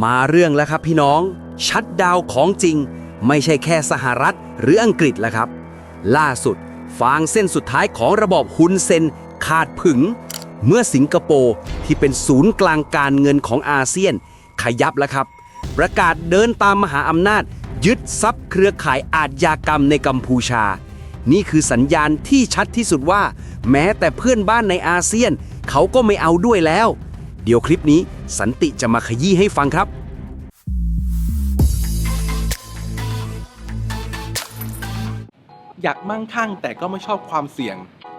มาเรื่องแล้วครับพี่น้อง ชัดดาวของจริง ไม่ใช่แค่สหรัฐหรืออังกฤษแล้วครับ ล่าสุด ฟางเส้นสุดท้ายของระบอบฮุนเซนขาดผึง เมื่อสิงคโปร์ที่เป็นศูนย์กลางการเงินของอาเซียน ขยับแล้วครับ ประกาศเดินตามมหาอำนาจ ยึดทรัพย์เครือข่ายอาชญากรรมในกัมพูชา นี่คือสัญญาณที่ชัดที่สุดว่า แม้แต่เพื่อนบ้านในอาเซียน เขาก็ไม่เอาด้วยแล้ว เดี๋ยวคลิปนี้สันติจะมาขยี้ให้ฟังครับ อยากมั่งคั่งแต่ก็ไม่ชอบความเสี่ยง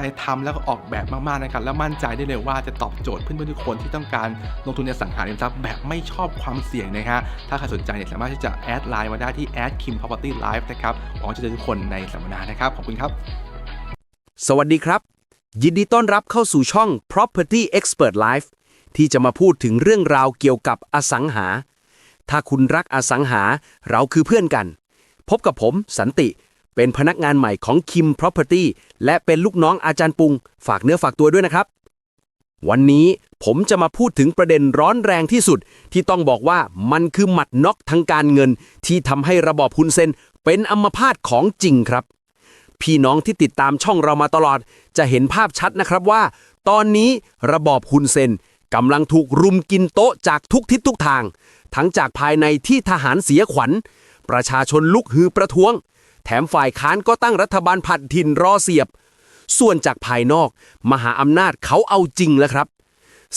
ใจทำแล้วก็ออกแบบมากๆนะครับ และมั่นใจได้เลยว่าจะตอบโจทย์เพื่อนๆทุกคนที่ต้องการลงทุนในสังหาริมทรัพย์แบบไม่ชอบความเสี่ยงนะฮะ ถ้าใครสนใจเนี่ยสามารถที่จะแอดไลน์มาได้ที่ a d kim property live นะครับหวังจะเจอทุกคนในสัมมนานะครับ ขอบคุณครับ สวัสดีครับ ยินดีต้อนรับเข้าสู่ช่อง Property Expert Life ที่จะมาพูดถึงเรื่องราวเกี่ยวกับอสังหา ถ้าคุณรักอสังหาเราคือเพื่อนกัน พบกับผมสันติ เป็นพนักงานใหม่ของ Kim Property และเป็นลูกน้องอาจารย์ปุง ฝากเนื้อฝากตัวด้วยนะครับ วันนี้ผมจะมาพูดถึงประเด็นร้อนแรงที่สุด ที่ต้องบอกว่ามันคือหมัดน็อกทางการเงิน ที่ทำให้ระบอบฮุนเซนเป็นอัมพาตของจริงครับ พี่น้องที่ติดตามช่องเรามาตลอด จะเห็นภาพชัดนะครับว่า ตอนนี้ระบอบฮุนเซนกำลังถูกรุมกินโต๊ะจากทุกทิศทุกทาง ทั้งจากภายในที่ทหารเสียขวัญ ประชาชนลุกฮือประท้วง แถมฝ่ายค้านก็ตั้งรัฐบาลผัดถิ่นรอเสียบ ส่วนจากภายนอก มหาอำนาจเขาเอาจริงแล้วครับ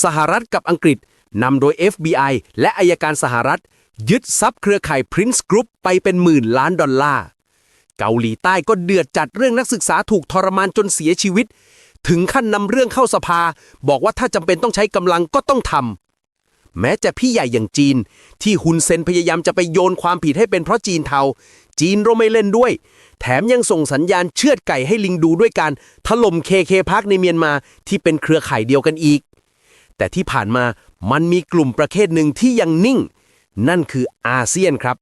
สหรัฐกับอังกฤษนำโดย FBI และอายการสหรัฐ ยึดทรัพย์เครือข่าย Prince Group ไปเป็นหมื่นล้านดอลลาร์เกาหลีใต้ก็เดือดจัดเรื่องนักศึกษาถูกทรมานจนเสียชีวิต ถึงขั้นนำเรื่องเข้าสภา บอกว่าถ้าจำเป็นต้องใช้กำลังก็ต้องทำแม้จะพี่ใหญ่อย่างจีน ที่ฮุนเซนพยายามจะไปโยนความผิดให้เป็นเพราะจีนเทา จีนก็ไม่เล่นด้วย แถมยังส่งสัญญาณเชือดไก่ให้ลิงดูด้วยการถล่มเคเคพักในเมียนมาที่เป็นเครือข่ายเดียวกันอีก แต่ที่ผ่านมามันมีกลุ่มประเทศหนึ่งที่ยังนิ่ง นั่นคืออาเซียนครับ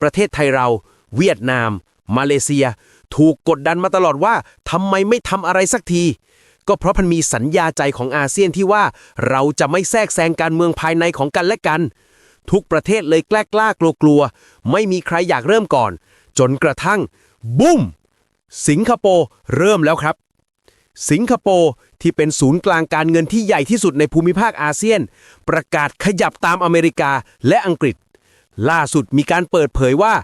ประเทศไทยเรา เวียดนาม มาเลเซีย ถูกกดดันมาตลอดว่าทำไมไม่ทำอะไรสักที ก็เพราะมันมีสัญญาใจของอาเซียนที่ว่าเราจะไม่แทรกแซงการเมืองภายในของกันและกัน ทุกประเทศเลยกล้ากล้ากลัวกลัวๆไม่มีใครอยากเริ่มก่อน จนกระทั่ง บุ้ม สิงคโปร์เริ่มแล้วครับ สิงคโปร์ที่เป็นศูนย์กลางการเงินที่ใหญ่ที่สุดในภูมิภาคอาเซียน ประกาศขยับตามอเมริกาและอังกฤษ ล่าสุดมีการเปิดเผยว่า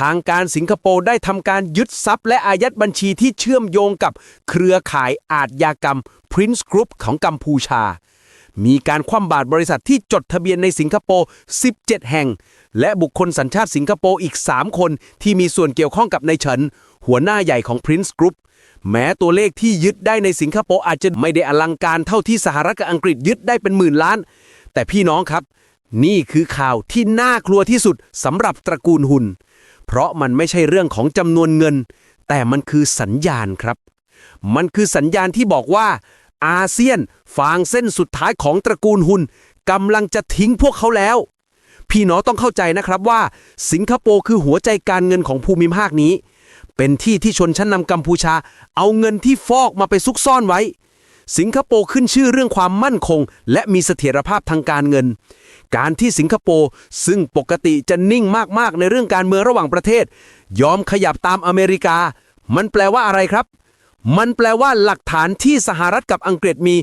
ทางการสิงคโปร์ได้ทำการยึดทรัพย์และอายัดบัญชีที่เชื่อมโยงกับเครือข่ายอาชญากรรม Prince Group ของกัมพูชา มีการคว่ำบาตรบริษัทที่จดทะเบียนในสิงคโปร์ 17 แห่ง และบุคคลสัญชาติสิงคโปร์อีก 3 คนที่มีส่วนเกี่ยวข้องกับนายเฉิน หัวหน้าใหญ่ของ Prince Group แม้ตัวเลขที่ยึดได้ในสิงคโปร์อาจจะไม่ได้อลังการเท่าที่สหรัฐกับอังกฤษยึดได้เป็นหมื่นล้าน แต่พี่น้องครับ นี่คือข่าวที่น่ากลัวที่สุดสำหรับตระกูลหุน เพราะมันไม่ใช่เรื่องของจำนวนเงิน แต่มันคือสัญญาณครับ มันคือสัญญาณที่บอกว่า อาเซียน ฟางเส้นสุดท้ายของตระกูลหุนกำลังจะทิ้งพวกเขาแล้ว พี่น้องต้องเข้าใจนะครับว่า สิงคโปร์คือหัวใจการเงินของภูมิภาคนี้ เป็นที่ที่ชนชั้นนำกัมพูชา เอาเงินที่ฟอกมาไปซุกซ่อนไว้ สิงคโปร์ขึ้นชื่อเรื่องความมั่นคง และมีเสถียรภาพทางการเงิน การที่สิงคโปร์ซึ่งปกติจะนิ่งมากๆในเรื่องการเมืองระหว่างประเทศ ยอมขยับตามอเมริกา มันแปลว่าอะไรครับ มันแปลว่าหลักฐานที่สหรัฐกับอังกฤษมี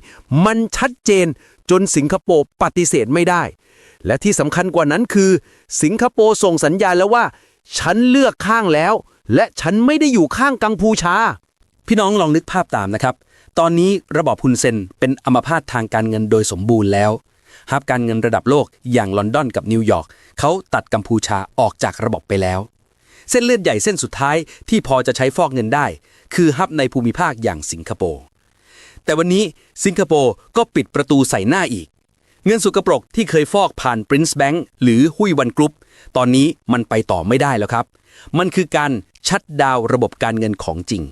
มันชัดเจนจนสิงคโปร์ปฏิเสธไม่ได้ และที่สำคัญกว่านั้นคือ สิงคโปร์ส่งสัญญาณแล้วว่า ฉันเลือกข้างแล้ว และฉันไม่ได้อยู่ข้างกัมพูชา พี่น้องลองนึกภาพตามนะครับ ตอนนี้ระบอบฮุนเซนเป็นอัมพาตทางการเงินโดยสมบูรณ์แล้วฮับการเงินระดับโลกอย่างลอนดอนกับนิวยอร์กเขาตัดกัมพูชาออกจากระบบไปแล้ว เส้นเลือดใหญ่เส้นสุดท้ายที่พอจะใช้ฟอกเงินได้ คือฮับในภูมิภาคอย่างสิงคโปร์แต่วันนี้สิงคโปร์ก็ปิดประตูใส่หน้าอีก เงินสุกปรกที่เคยฟอกผ่าน Prince Bank หรือหุยวันกรุ๊ปตอนนี้มันไปต่อไม่ได้แล้วครับ มันคือการชัดดาวระบบการเงินของจริง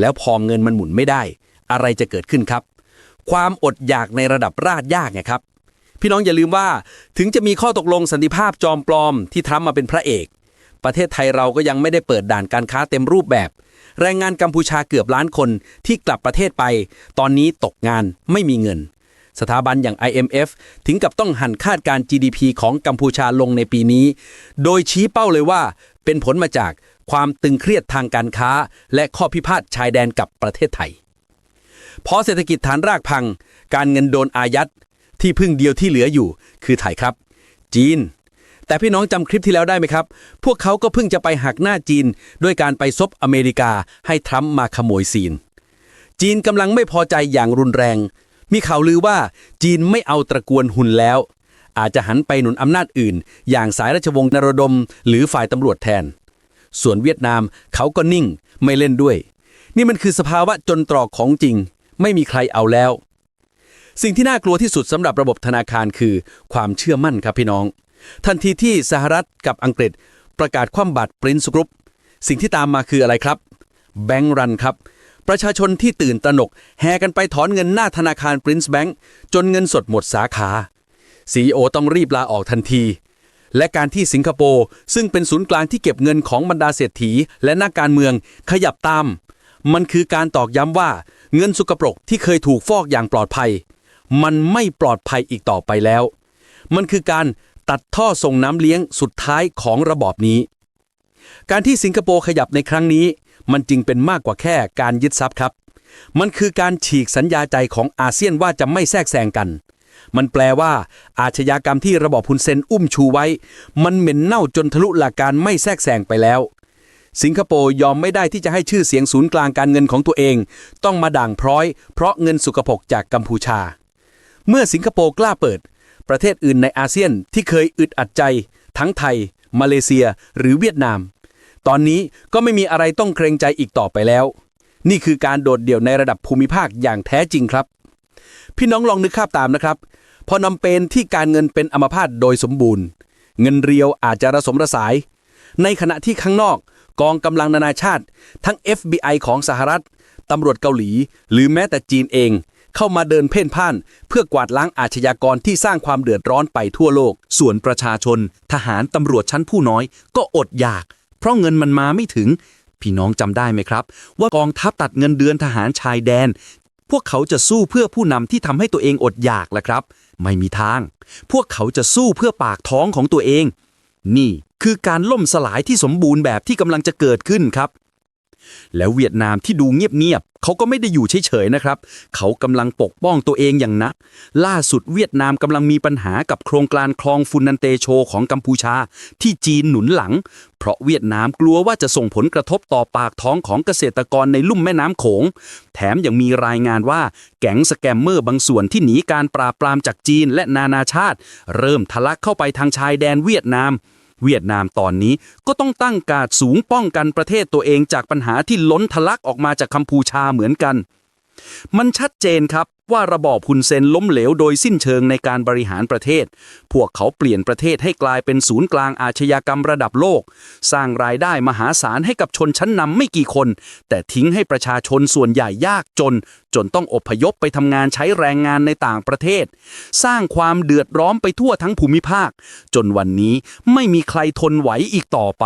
แล้วพอเงินมันหมุนไม่ได้ อะไรจะเกิดขึ้นครับ ความอดอยากในระดับรากยากไงครับ พี่น้องอย่าลืมว่าถึงจะมีข้อตกลงสันติภาพจอมปลอมที่ทรัมป์มาเป็นพระเอก ประเทศไทยเราก็ยังไม่ได้เปิดด่านการค้าเต็มรูปแบบ แรงงานกัมพูชาเกือบล้านคนที่กลับประเทศไป ตอนนี้ตกงานไม่มีเงิน สถาบันอย่าง IMF ถึงกับต้องหันคาดการ GDP ของกัมพูชาลงในปีนี้ โดยชี้เป้าเลยว่า เป็นผลมาจากความตึงเครียดทางการค้า และข้อพิพาทชายแดนกับประเทศไทยพอเศรษฐกิจฐานรากพัง การเงินโดนอายัดที่พึ่งเดียวที่เหลืออยู่คือไทยครับ จีน แต่พี่น้องจำคลิปที่แล้วได้ไหมครับ พวกเขาก็เพิ่งจะไปหักหน้าจีน ด้วยการไปซบอเมริกาให้ทรัมป์มาขโมยซีน จีนกำลังไม่พอใจอย่างรุนแรง มีข่าวลือว่าจีนไม่เอาตระกูลหุนแล้ว อาจจะหันไปหนุนอำนาจอื่น อย่างสายราชวงศ์นรดม หรือฝ่ายตำรวจแทน ส่วนเวียดนามเขาก็นิ่งไม่เล่นด้วย นี่มันคือสภาวะจนตรอกของจริง ไม่มีใครเอาแล้ว สิ่งที่น่ากลัวที่สุดสำหรับระบบธนาคารคือ ความเชื่อมั่นครับพี่น้อง ทันทีที่สหรัฐกับอังกฤษ ประกาศคว่ำบาตรปรินซ์กรุ๊ปสิ่งที่ตามมาคืออะไรครับ แบงก์รันครับ ประชาชนที่ตื่นตระหนก แห่กันไปถอนเงินหน้าธนาคารปรินซ์แบงก์จนเงินสดหมดสาขาซีโอต้องรีบลาออกทันที และการที่สิงคโปร์ซึ่งเป็นศูนย์กลางที่เก็บเงินของบรรดาเศรษฐี และนักการเมืองขยับตาม มันคือการตอกย้ำว่าเงินสุกปรกที่เคยถูกฟอกอย่างปลอดภัย มันไม่ปลอดภัยอีกต่อไปแล้ว มันคือการ ตัดท่อส่งน้ำเลี้ยงสุดท้ายของระบอบนี้ การที่สิงคโปร์ขยับในครั้งนี้ มันจึงเป็นมากกว่าแค่การยึดทรัพย์ครับ มันคือการฉีกสัญญาใจของอาเซียนว่าจะไม่แทรกแซงกัน มันแปลว่าอาชญากรรมที่ระบอบพุนเซนอุ้มชูไว้ มันเหม็นเน่าจนทะลุหลักการไม่แทรกแซงไปแล้วสิงคโปร์ยอมไม่ได้ที่จะให้ชื่อเสียงศูนย์กลางการเงินของตัวเอง ต้องมาด่างพร้อย เพราะเงินสุกปกจากกัมพูชา เมื่อสิงคโปร์กล้าเปิด ประเทศอื่นในอาเซียนที่เคยอึดอัดใจ ทั้งไทย มาเลเซีย หรือเวียดนาม ตอนนี้ก็ไม่มีอะไรต้องเกรงใจอีกต่อไปแล้ว นี่คือการโดดเดี่ยวในระดับภูมิภาคอย่างแท้จริงครับ พี่น้องลองนึกภาพตามนะครับ พอนำเป็นที่การเงินเป็นอัมพาตโดยสมบูรณ์ เงินเรียวอาจจะระสมระสาย ในขณะที่ข้างนอก กองกำลังนานาชาติ ทั้ง FBI ของสหรัฐตำรวจเกาหลี หรือแม้แต่จีนเอง เข้ามาเดินเพ่นพ่าน เพื่อกวาดล้างอาชญากรที่สร้างความเดือดร้อนไปทั่วโลก ส่วนประชาชน ทหารตำรวจชั้นผู้น้อย ก็อดอยาก เพราะเงินมันมาไม่ถึง พี่น้องจำได้ไหมครับ ว่ากองทัพตัดเงินเดือนทหารชายแดน พวกเขาจะสู้เพื่อผู้นำที่ทำให้ตัวเองอดอยากแหละครับ ไม่มีทาง พวกเขาจะสู้เพื่อปากท้องของตัวเอง นี่คือการล่มสลายที่สมบูรณ์แบบที่กำลังจะเกิดขึ้นครับ แล้วเวียดนามที่ดูเงียบๆ เขาก็ไม่ได้อยู่เฉยๆนะครับ เขากำลังปกป้องตัวเองอย่างหนัก ล่าสุดเวียดนามกำลังมีปัญหากับโครงการคลองฟุนนันเตโชของกัมพูชา ที่จีนหนุนหลัง เพราะเวียดนามกลัวว่าจะส่งผลกระทบต่อปากท้องของเกษตรกรในลุ่มแม่น้ำโขง แถมยังมีรายงานว่าแก๊งสแกมเมอร์บางส่วนที่หนีการปราบปรามจากจีนและนานาชาติ เริ่มทะลักเข้าไปทางชายแดนเวียดนาม เวียดนามตอนนี้ก็ต้องตั้งการสูงป้องกันประเทศตัวเองจากปัญหาที่ล้นทะลักออกมาจากกัมพูชาเหมือนกัน มันชัดเจนครับว่าระบอบฮุนเซนล้มเหลวโดยสิ้นเชิงในการบริหารประเทศ พวกเขาเปลี่ยนประเทศให้กลายเป็นศูนย์กลางอาชญากรรมระดับโลก สร้างรายได้มหาศาลให้กับชนชั้นนำไม่กี่คน แต่ทิ้งให้ประชาชนส่วนใหญ่ยากจน จนต้องอพยพไปทำงานใช้แรงงานในต่างประเทศ สร้างความเดือดร้อนไปทั่วทั้งภูมิภาค จนวันนี้ไม่มีใครทนไหวอีกต่อไป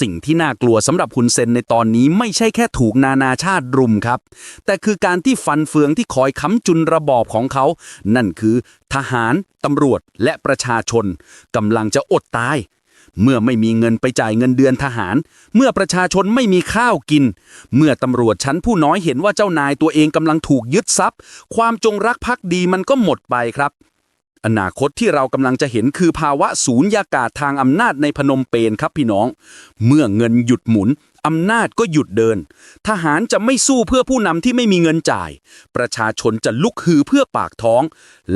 สิ่งที่น่ากลัวสำหรับฮุนเซนในตอนนี้ไม่ใช่แค่ถูกนานาชาติรุมครับ แต่คือการที่ฟันเฟืองที่คอยค้ำจุนระบอบของเขา นั่นคือ ทหาร ตำรวจ และประชาชนกำลังจะอดตาย เมื่อไม่มีเงินไปจ่ายเงินเดือนทหาร เมื่อประชาชนไม่มีข้าวกิน เมื่อตำรวจชั้นผู้น้อยเห็นว่าเจ้านายตัวเองกำลังถูกยึดทรัพย์ ความจงรักภักดีมันก็หมดไปครับ อนาคตที่เรากำลังจะเห็นคือภาวะสูญยากาศทางอำนาจในพนมเปญครับพี่น้อง เมื่อเงินหยุดหมุนอำนาจก็หยุดเดิน ทหารจะไม่สู้เพื่อผู้นำที่ไม่มีเงินจ่าย ประชาชนจะลุกฮือเพื่อปากท้อง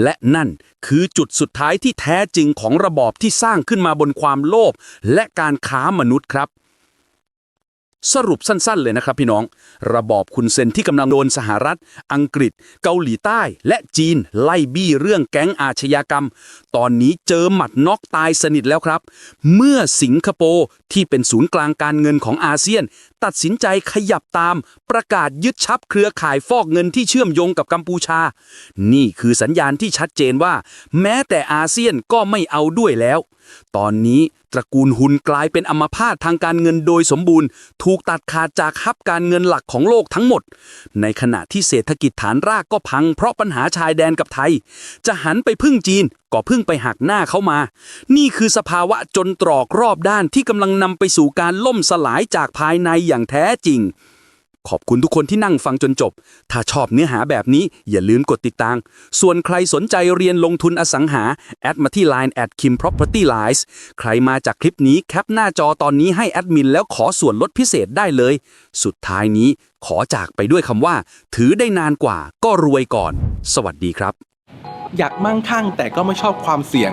และนั่นคือจุดสุดท้ายที่แท้จริงของระบอบที่สร้างขึ้นมาบนความโลภและการค้ามนุษย์ครับ สรุปสั้นๆ เลยนะครับพี่น้อง ระบอบคุณเซนที่กำลังโดนสหรัฐ อังกฤษ เกาหลีใต้ และจีน ไล่บี้เรื่องแก๊งอาชญากรรม ตอนนี้เจอหมัดน็อกตายสนิทแล้วครับ เมื่อสิงคโปร์ที่เป็นศูนย์กลางการเงินของอาเซียน ตัดสินใจขยับตาม ประกาศยึดชับเครือข่ายฟอกเงินที่เชื่อมโยงกับกัมพูชา นี่คือสัญญาณที่ชัดเจนว่า แม้แต่อาเซียนก็ไม่เอาด้วยแล้ว ตอนนี้ตระกูลหุนกลายเป็นอัมพาตทางการเงินโดยสมบูรณ์ ถูกตัดขาดจากฮับการเงินหลักของโลกทั้งหมด ในขณะที่เศรษฐกิจฐานรากก็พังเพราะปัญหาชายแดนกับไทย จะหันไปพึ่งจีนก็พึ่งไปหักหน้าเข้ามา นี่คือสภาวะจนตรอกรอบด้านที่กำลังนำไปสู่การล่มสลายจากภายในอย่างแท้จริง ขอบคุณทุกคนที่นั่งฟังจนจบ ถ้าชอบเนื้อหาแบบนี้อย่าลืมกดติดตาม ส่วนใครสนใจเรียนลงทุนอสังหา แอดมาที่ Line at Kim Property Lies ใครมาจากคลิปนี้แคปหน้าจอตอนนี้ให้แอดมินแล้วขอส่วนลดพิเศษได้เลย สุดท้ายนี้ขอจากไปด้วยคำว่า ถือได้นานกว่าก็รวยก่อน สวัสดีครับ อยากมั่งคั่งแต่ก็ไม่ชอบความเสี่ยง